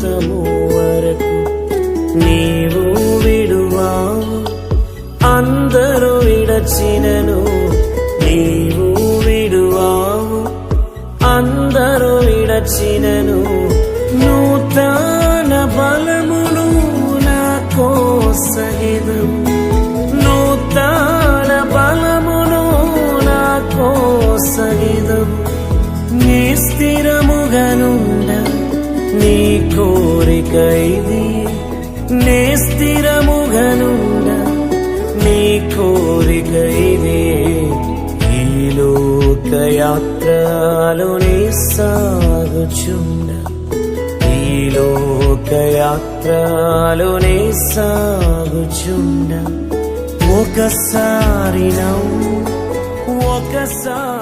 అంతము వరకు నీవు విడువావు అందరూ విడచినను నీవు విడువావు అందరూ విడచినను నూతన బలమును నాకో సహితం నూతన బలమును స్థిరముగను నీ కోరిక ఇది నే స్థిరముగనుండ. నీ కోరిక ఇది ఈ లోకయాత్రలోనే సాగుచుండ ఈ లోకయాత్రలో నీ సాగుచుండ ఒకసారి నవ్వు ఒకసారి